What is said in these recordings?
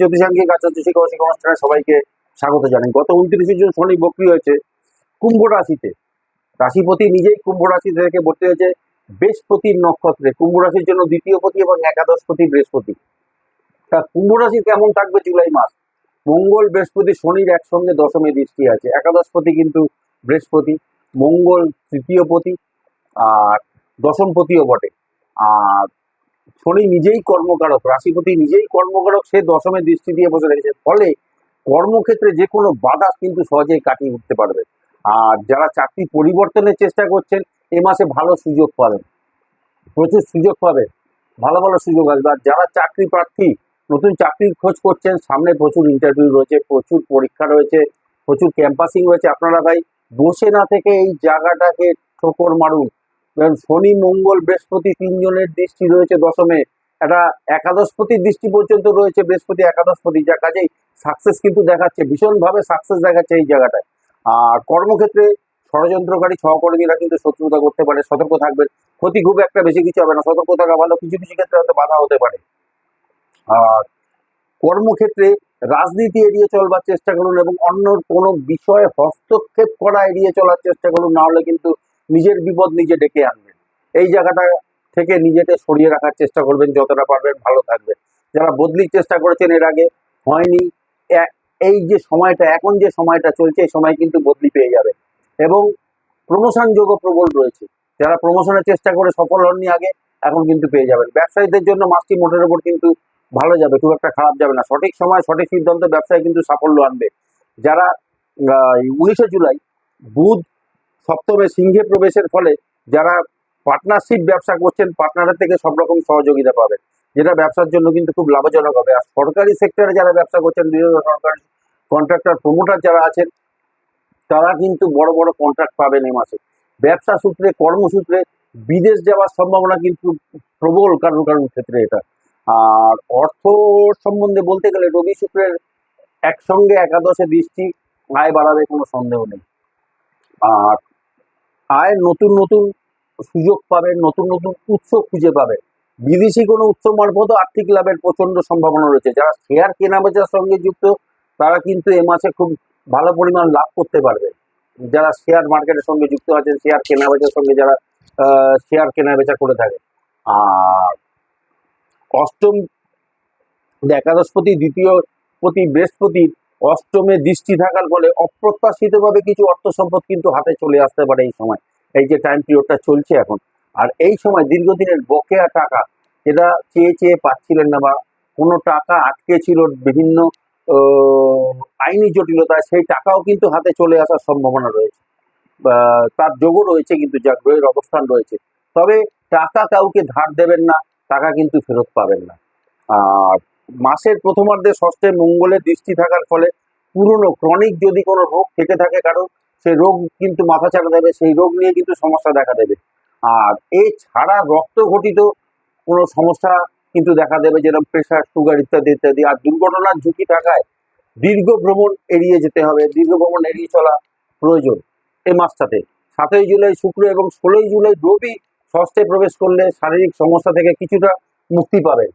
জ্যোতিষাঙ্গিক শিক্ষা ও শিক্ষা অনুষ্ঠানে সবাইকে স্বাগত জানাই। গত উনত্রিশে জুন শনি বক্রি হয়েছে কুম্ভ রাশিতে। রাশিপতি নিজেই কুম্ভ রাশি থেকে ভর্তি হয়েছে বৃহস্পতির নক্ষত্রে। কুম্ভ রাশির জন্য দ্বিতীয় পতি এবং একাদশপতি বৃহস্পতি। তা কুম্ভ রাশি কেমন থাকবে জুলাই মাস? মঙ্গল, বৃহস্পতি, শনির একসঙ্গে দশমে দৃষ্টি আছে। একাদশপতি কিন্তু বৃহস্পতি, মঙ্গল তৃতীয় পতি, আর দশমপতিও বটে। আর শনি নিজেই কর্মকারক, রাশিপতি নিজেই কর্মকারক, সে দশমে দৃষ্টি দিয়ে বসে রেখেছে ফলে কর্মক্ষেত্রে যে কোনো বাধা কিন্তু সহজেই কাটিয়ে উঠতে পারবে। আর যারা চাকরি পরিবর্তনের চেষ্টা করছেন, এ মাসে ভালো সুযোগ পাবেন। প্রচুর সুযোগ পাবেন। ভালো ভালো সুযোগ আসবে। আর যারা চাকরি প্রার্থী, নতুন চাকরির খোঁজ করছেন, সামনে প্রচুর ইন্টারভিউ রয়েছে, প্রচুর পরীক্ষা রয়েছে, প্রচুর ক্যাম্পাসিং রয়েছে। আপনারা ভাই, বসে না থেকে এই জায়গাটাকে ঠোকর মারুন। শনি, মঙ্গল, বৃহস্পতি তিনজনের দৃষ্টি রয়েছে দশমে। একটা একাদশপতির দৃষ্টি পর্যন্ত রয়েছে বৃহস্পতি, একাদশপতি, যা কাজেই সাকসেস কিন্তু দেখাচ্ছে, ভীষণভাবে সাকসেস দেখাচ্ছে এই জায়গাটায়। আর কর্মক্ষেত্রে ষড়যন্ত্রকারী সহকর্মীরা কিন্তু শত্রুতা করতে পারে, সতর্ক থাকবেন। ক্ষতি খুব একটা বেশি কিছু হবে না, সতর্ক থাকা ভালো, কিছু কিছু ক্ষেত্রে হয়তো বাধা হতে পারে। আর কর্মক্ষেত্রে রাজনীতি এড়িয়ে চলবার চেষ্টা করুন এবং অন্য কোনো বিষয়ে হস্তক্ষেপ করা এড়িয়ে চলার চেষ্টা করুন, না হলে কিন্তু নিজের বিপদ নিজে ডেকে আনবেন। এই জায়গাটা থেকে নিজেকে সরিয়ে রাখার চেষ্টা করবেন, যতটা পারবেন ভালো থাকবেন। যারা বদলির চেষ্টা করেছেন এর আগে, হয়নি। এই যে সময়টা, এখন যে সময়টা চলছে, এই সময় কিন্তু বদলি পেয়ে যাবে এবং প্রমোশন যোগও প্রবল রয়েছে। যারা প্রমোশনের চেষ্টা করে সফল হননি আগে, এখন কিন্তু পেয়ে যাবেন। ব্যবসায়ীদের জন্য মাসটি মোটের উপর কিন্তু ভালো যাবে, খুব একটা খারাপ যাবে না। সঠিক সময়, সঠিক সিদ্ধান্ত ব্যবসায় কিন্তু সাফল্য আনবে। যারা উনিশে জুলাই বুধ সপ্তমে সিংহে প্রবেশের ফলে যারা পার্টনারশিপ ব্যবসা করছেন পার্টনারের থেকে সব রকম সহযোগিতা পাবেন, যেটা ব্যবসার জন্য কিন্তু খুব লাভজনক হবে। আর সরকারি সেক্টরে যারা ব্যবসা করছেন, বিভিন্ন সরকারি কন্ট্রাক্টর প্রমোটার যারা আছেন, তারা কিন্তু বড় বড় কন্ট্রাক্ট পাবেন এই মাসে। ব্যবসা সূত্রে, কর্মসূত্রে বিদেশ যাওয়ার সম্ভাবনা কিন্তু প্রবল কারণ কারণ ক্ষেত্রে এটা। আর অর্থ সম্বন্ধে বলতে গেলে রবি শুক্রের একসঙ্গে একাদশে দৃষ্টি আয় বাড়াবে কোনো সন্দেহ নেই। আর আয় নতুন নতুন সুযোগ পাবেন নতুন নতুন উৎস খুঁজে পাবেন বিদেশি কোনো উৎস মারফত আর্থিক লাভের প্রচণ্ড সম্ভাবনা রয়েছে। যারা শেয়ার কেনাবেচার সঙ্গে যুক্ত, তারা কিন্তু এ মাসে খুব ভালো পরিমাণ লাভ করতে পারবে। যারা শেয়ার মার্কেটের সঙ্গে যুক্ত আছেন শেয়ার কেনাবেচার সঙ্গে যারা শেয়ার কেনাবেচা করে থাকে। আর অষ্টম একাদশপতি দ্বিতীয় প্রতি বৃহস্পতির অষ্টমে দৃষ্টি থাকার ফলে অপ্রত্যাশিতভাবে কিছু অর্থ সম্পদ কিন্তু হাতে চলে আসতে পারে এই সময়। এই যে টাইম পিরিয়ডটা চলছে এখন। আর এই সময় দীর্ঘদিনের বকেয়া টাকা যেটা চেয়ে চেয়ে পাচ্ছিলেন না বা কোনো টাকা আটকে ছিল বিভিন্ন আইনি জটিলতায় সেই টাকাও কিন্তু হাতে চলে আসার সম্ভাবনা রয়েছে। তার যোগও রয়েছে কিন্তু যা গ্রহের অবস্থান রয়েছে। তবে টাকা কাউকে ধার দেবেন না, টাকা কিন্তু ফেরত পাবেন না। আর মাসের প্রথমার্ধে ষষ্ঠে মঙ্গলের দৃষ্টি থাকার ফলে পুরনো ক্রনিক যদি কোনো রোগ থেকে থাকে কারও সেই রোগ কিন্তু মাথা চাপা দেবে, সেই রোগ নিয়ে কিন্তু সমস্যা দেখা দেবে। আর এছাড়া রক্ত ঘটিত কোনো সমস্যা কিন্তু দেখা দেবে, যেরকম প্রেশার সুগার ইত্যাদি ইত্যাদি। আর দুর্ঘটনার ঝুঁকি থাকায় দীর্ঘ ভ্রমণ এড়িয়ে যেতে হবে, দীর্ঘ ভ্রমণ এড়িয়ে চলা প্রয়োজন এই মাসটাতে। সাতই জুলাই শুক্র এবং ষোলোই জুলাই রবি ষষ্ঠে প্রবেশ করলে শারীরিক সমস্যা থেকে কিছুটা মুক্তি পাবে।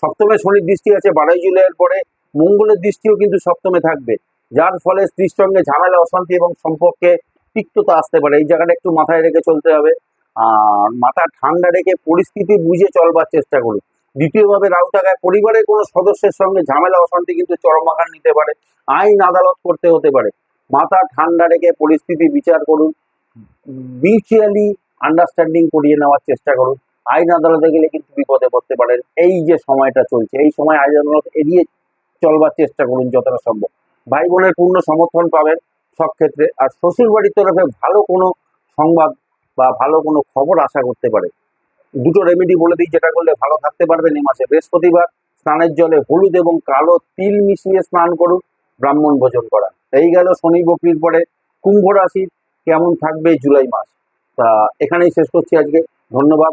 সপ্তমে শনির দৃষ্টি আছে, বারোই জুলাইয়ের পরে মঙ্গলের দৃষ্টিও কিন্তু সপ্তমে থাকবে। যার ফলে স্ত্রীর সঙ্গে ঝামেলা, অশান্তি এবং সম্পর্কে তিক্ততা আসতে পারে। এই জায়গাটা একটু মাথায় রেখে চলতে হবে। আর মাথা ঠান্ডা রেখে পরিস্থিতি বুঝে চলবার চেষ্টা করুন। দ্বিতীয়ভাবে রাহু থাকায় পরিবারের কোনো সদস্যের সঙ্গে ঝামেলা, অশান্তি কিন্তু চরম আকার নিতে পারে। আইন আদালত করতে হতে পারে। মাথা ঠান্ডা রেখে পরিস্থিতি বিচার করুন। মিউচুয়ালি আন্ডারস্ট্যান্ডিং করিয়ে নেওয়ার চেষ্টা করুন। আইন আদালতে গেলে কিন্তু বিপদে পড়তে পারেন। এই যে সময়টা চলছে, এই সময় আইন আদালত এড়িয়ে চলবার চেষ্টা করুন যতটা সম্ভব। ভাই বোনের পূর্ণ সমর্থন পাবেন সব ক্ষেত্রে। আর শ্বশুর বাড়ির তরফে ভালো কোনো সংবাদ বা ভালো কোনো খবর আশা করতে পারে। দুটো রেমেডি বলে দিই, যেটা করলে ভালো থাকতে পারবেন। এই মাসে বৃহস্পতিবার স্নানের জলে হলুদ এবং কালো তিল মিশিয়ে স্নান করুন, ব্রাহ্মণ ভোজন করা এই গেল শনি বকরির পরে কুম্ভ রাশির কেমন থাকবে জুলাই মাস? তা এখানেই শেষ করছি আজকে। ধন্যবাদ।